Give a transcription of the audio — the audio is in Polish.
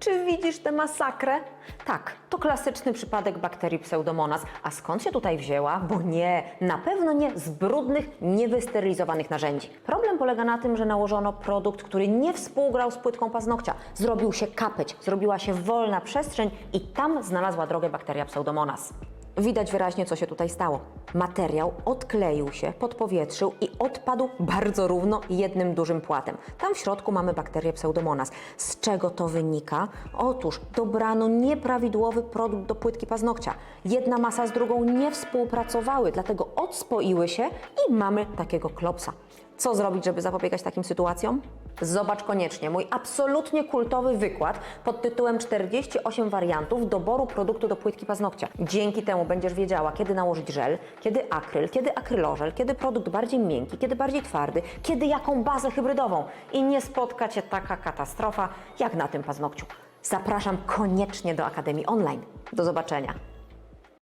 Czy widzisz tę masakrę? Tak, to klasyczny przypadek bakterii Pseudomonas. A skąd się tutaj wzięła? Bo nie, na pewno nie z brudnych, niewysterylizowanych narzędzi. Problem polega na tym, że nałożono produkt, który nie współgrał z płytką paznokcia. Zrobił się kapeć, zrobiła się wolna przestrzeń i tam znalazła drogę bakteria Pseudomonas. Widać wyraźnie, co się tutaj stało. Materiał odkleił się, podpowietrzył i odpadł bardzo równo jednym dużym płatem. Tam w środku mamy bakterię Pseudomonas. Z czego to wynika? Otóż dobrano nieprawidłowy produkt do płytki paznokcia. Jedna masa z drugą nie współpracowały, dlatego odspoiły się i mamy takiego klopsa. Co zrobić, żeby zapobiegać takim sytuacjom? Zobacz koniecznie mój absolutnie kultowy wykład pod tytułem 48 wariantów doboru produktu do płytki paznokcia. Dzięki temu będziesz wiedziała, kiedy nałożyć żel, kiedy akryl, kiedy akrylożel, kiedy produkt bardziej miękki, kiedy bardziej twardy, kiedy jaką bazę hybrydową. I nie spotka Cię taka katastrofa jak na tym paznokciu. Zapraszam koniecznie do Akademii Online. Do zobaczenia.